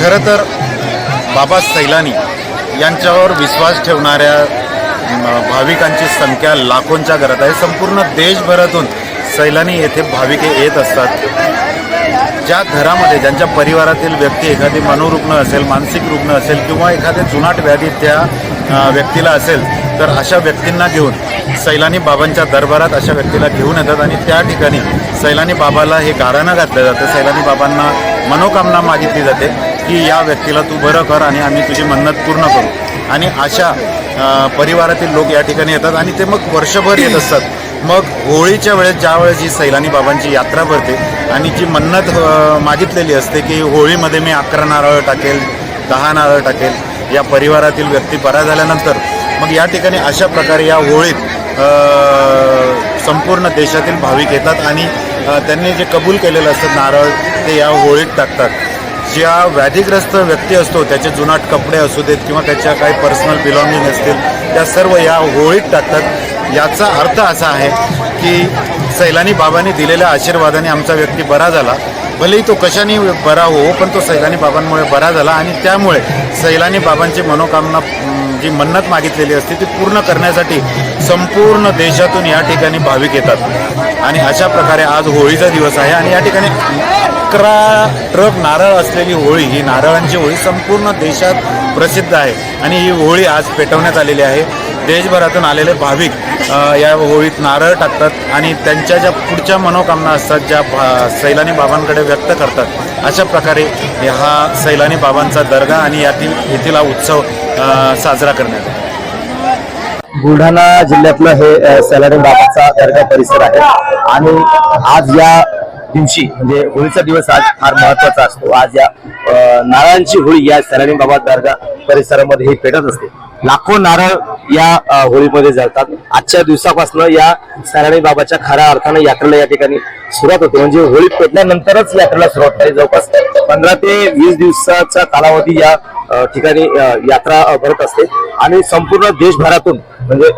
खरं तर बाबा सैलानी यांच्यावर विश्वास ठेवणाऱ्या भाविकांची संख्या लाखोंच्या घरात आहे. संपूर्ण देशभरातून सैलानी येथे भाविक येत असतात. ज्या घरामध्ये ज्यांच्या परिवारातील व्यक्ती एखादी मनोरुग्ण असेल मानसिक रुग्ण असेल किंवा एखाद्या जुनाट व्याधी त्या व्यक्तीला असेल तर अशा व्यक्तींना घेऊन सैलानी बाबांच्या दरबारात अशा व्यक्तीला घेऊन येतात आणि त्या ठिकाणी सैलानी बाबाला हे गाराणं घातलं जातं. सैलानी बाबांना मनोकामना मागितली जाते. की या व्यक्तीला तू बरं कर आणि आम्ही तुझी मन्नत पूर्ण करू. आणि अशा परिवारातील लोक या ठिकाणी येतात आणि ते मग वर्षभर येत असतात. मग होळीच्या वेळेस ज्यावेळेस जी सैलानी बाबांची यात्रा भरते आणि जी मन्नत मागितलेली असते की होळीमध्ये मी अकरा नारळ टाकेल दहा नारळ टाकेल या परिवारातील व्यक्ती बरा झाल्यानंतर मग या ठिकाणी अशा प्रकारे या होळीत संपूर्ण देशातील भाविक येतात आणि त्यांनी जे कबूल केलेलं असतं नारळ ते या होळीत टाकतात. ज्या व्याधीग्रस्त व्यक्ती असतो त्याचे जुनाट कपडे असू देत किंवा त्याच्या काही पर्सनल बिलॉंगिंग असतील त्या सर्व या होळीत टाकतात. याचा अर्थ असा आहे की सैलानी बाबांनी दिलेल्या आशीर्वादाने आमचा व्यक्ती बरा झाला. भलेही तो कशाने बरा हो पण तो सैलानी बाबांमुळे बरा झाला आणि त्यामुळे सैलानी बाबांची मनोकामना जी मन्नत मागितलेली असते ती पूर्ण करण्यासाठी संपूर्ण देशातून या ठिकाणी भाविक येतात. आणि अशा प्रकारे आज होळीचा दिवस आहे आणि या ठिकाणी अकरा ट्रक नारळ असलेली होळी ही नारळांची होळी संपूर्ण देशात प्रसिद्ध आहे. आणि ही होळी आज पेटवण्यात आलेली आहे. देशभरातून आलेले भाविक या होळीत नारळ टाकतात आणि त्यांच्या ज्या पुढच्या मनोकामना असतात ज्या भा सैलानी बाबांकडे व्यक्त करतात अशा प्रकारे हा सैलानी बाबांचा दर्गा आणि यातील येथील हा उत्सव साजरा करण्यात आला. बुलढाणा जिल्ह्यातलं हे सैलानी बाबाचा दर्गा परिसर आहे. आणि आज या दिवशी म्हणजे होळीचा दिवस आज फार महत्त्वाचा असतो. आज या नारळांची होळी या सैलानी बाबा दर्गा परिसरामध्ये हे पेटत असते. लाखो नारळ या होळीमध्ये जळतात. आजच्या दिवसापासून या सैलानी बाबाच्या खऱ्या अर्थानं यात्रेला या ठिकाणी सुरुवात होते. म्हणजे होळी पेटल्यानंतरच यात्रेला सुरुवात झाली. जवळपास पंधरा ते वीस दिवसाचा कालावधी या ठिकाणी यात्रा भरत असते. आणि संपूर्ण देशभरातून म्हणजे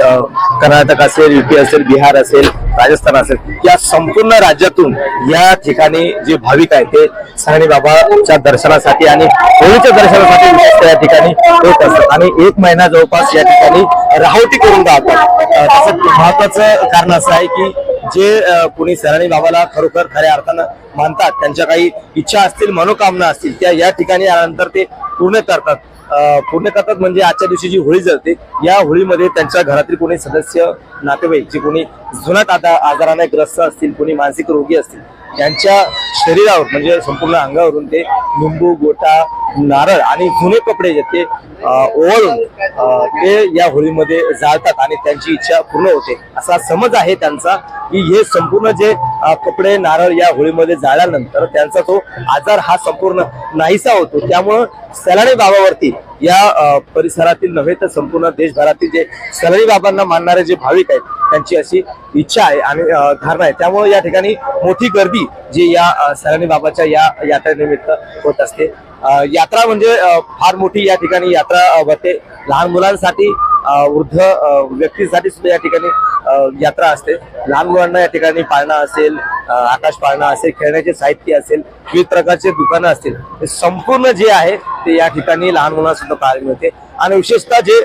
कर्नाटक असेल युपी असेल बिहार असेल राजस्थान असेल या संपूर्ण राज्यातून या ठिकाणी जे भाविक आहेत ते सहाणी बाबाच्या दर्शनासाठी आणि होळीच्या दर्शनासाठी या ठिकाणी येत असतात. आणि एक महिना जवळपास या ठिकाणी राहोटी करून राहतात त्याचं महत्वाचं कारण असं आहे की जे कोणी सराणी बाबाला खरोखर खऱ्या अर्थानं मानतात त्यांच्या काही इच्छा असतील मनोकामना असतील त्या या ठिकाणी आल्यानंतर ते पूर्ण करतात. पूर्ण करतात म्हणजे आजच्या दिवशी जी होळी जळते या होळीमध्ये त्यांच्या घरातील कोणी सदस्य नातेवाईक जे कोणी जुनाट आता आजाराने ग्रस्त असतील कोणी मानसिक रोगी असतील त्यांच्या शरीरावर म्हणजे संपूर्ण अंगावरून ते लिंबू गोटा नारळ आणि जुने कपडे जे ते ओवाळून ते या होळीमध्ये जाळतात आणि त्यांची इच्छा पूर्ण होते. असा समज आहे त्यांचा की हे संपूर्ण जे कपडे नारळ या होळीमध्ये जाळल्यानंतर त्यांचा तो आजार हा संपूर्ण नाहीसा होतो. त्यामुळं सलाणी बाबावरती या परिसरातील नव्हे तर संपूर्ण देशभरातील जे सलाणी बाबांना मानणारे जे भाविक आहेत त्यांची अशी इच्छा आहे आणि धारणा आहे. त्यामुळे या ठिकाणी मोठी गर्दी जी या सलनी बाबाच्या या यात्रेनिमित्त होत असते. यात्रा म्हणजे फार मोठी या ठिकाणी यात्रा भरते. लहान मुलांसाठी वृद्ध व्यक्तीसाठी सुद्धा या ठिकाणी यात्रा असते. लहान मुलांना या ठिकाणी पाळणा असेल आकाश पाळणा असेल खेळण्याचे साहित्य असेल विविध प्रकारचे दुकानं असतील हे संपूर्ण जे आहे ते या ठिकाणी लहान मुलांना सुद्धा पाहायला मिळते. आणि विशेषतः जे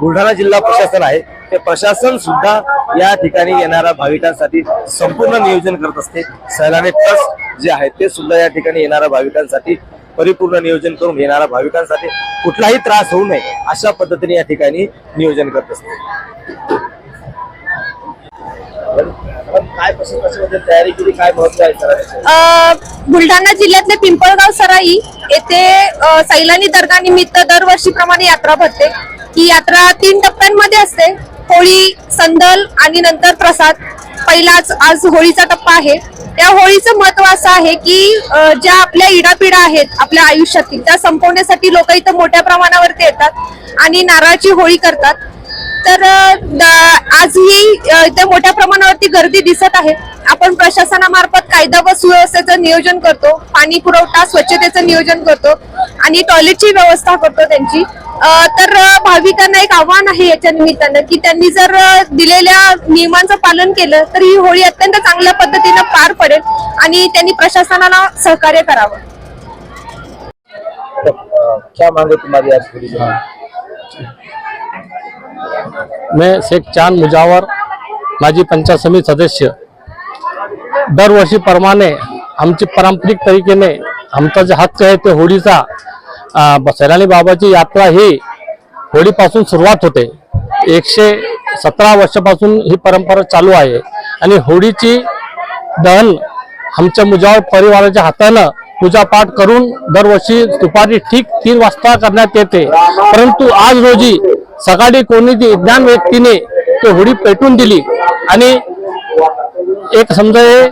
बुलढाणा जिल्हा प्रशासन आहे ते प्रशासन सुद्धा या ठिकाणी येणाऱ्या भाविकांसाठी संपूर्ण नियोजन करत असते. सैलानी ट्रस्ट जे आहे ते सुद्धा या ठिकाणी येणाऱ्या भाविकांसाठी परिपूर्ण नियोजन करून येणाऱ्या भाविकांसाठी कुठलाही त्रास होऊ नये अशा पद्धतीने या ठिकाणी नियोजन करत असते. बुलढाणा जिल्ह्यातले पिंपळगाव सराई येथे सैलानी दर्गा निमित्त दरवर्षीप्रमाणे यात्रा भरते. ही यात्रा तीन टप्प्यांमध्ये असते. होळी संदल आणि नंतर प्रसाद. पहिलाच आज होळीचा टप्पा आहे. त्या होळीचं महत्त्व असं आहे की ज्या आपल्या इडापिडा आहेत आपल्या आयुष्यातील त्या संपवण्यासाठी लोक इथं मोठ्या प्रमाणावरती येतात आणि नारळाची होळी करतात. तर आजही इथं इथे मोठ्या प्रमाणावरती गर्दी दिसत आहे. आपण प्रशासनामार्फत कायदा व सुव्यवस्थेचं नियोजन करतो. पाणी पुरवठा स्वच्छतेचं नियोजन करतो आणि टॉयलेटची व्यवस्था करतो त्यांची. तर भाविकांना एक आव्हान आहे याच्या निमित्तानं की त्यांनी जर दिलेल्या नियमांचं पालन केलं तर ही होळी अत्यंत चांगल्या पद्धतीनं पार पडेल आणि त्यांनी प्रशासनाला सहकार्य करावं. क्या मांगे तुम्हारी आज मैं शेख चांद मुजावर माजी पंचायत समिती सदस्य। दरवर्षीप्रमाणे आमची पारंपरिक तरीकेने आमचा जे हक्क आहे ते होळीचा सैलानी बाबाची यात्रा ही होळीपासून सुरुवात होते. एकशे सतरा वर्षापासून ही परंपरा चालू आहे आणि होळीची दहन आमच्या मुजावर परिवाराच्या हातानं पूजापाठ करून दरवर्षी दुपारी ठीक तीन वाजता करण्यात येते. परंतु आज रोजी सकाळी कोणी ज्ञान व्यक्तीने ते होडी पेटून दिली आणि एक समजा हे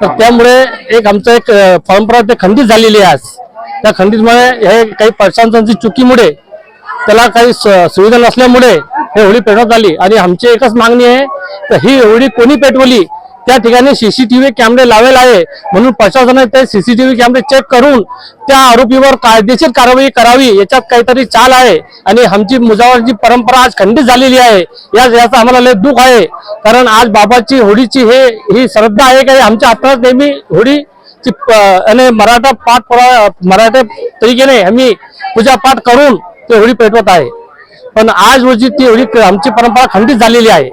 तर त्यामुळे एक आमचं एक परंपरा ते खंडित झालेली आहे आज. त्या खंडितमुळे हे काही प्रशासनाची चुकीमुळे त्याला काही स- सुविधा नसल्यामुळे हे होळी पेटवण्यात आली. आणि आमची एकच मागणी आहे तर ही होळी कोणी पेटवली? त्या ठिकाणी सीसीटीव्ही कॅमेरे लावेल आहे म्हणून प्रशासनाने ते सीसीटीव्ही कॅमेरे चेक करून त्या आरोपीवर कायदेशीर कारवाई करावी याच्यात काहीतरी चाल आहे आणि आमची मुजावरची परंपरा आज खंडित झालेली आहे या याचं आम्हाला लय दुःख आहे. कारण आज बाबाची होळीची हे ही श्रद्धा आहे की आमच्या हातात नेहमी होळीची आणि मराठा पाठ पुरा- मराठा तरीकेने आम्ही पूजापाठ करून ते होळी पेटवत आहे. पण आज रोजी ती होळी आमची परंपरा खंडित झालेली आहे.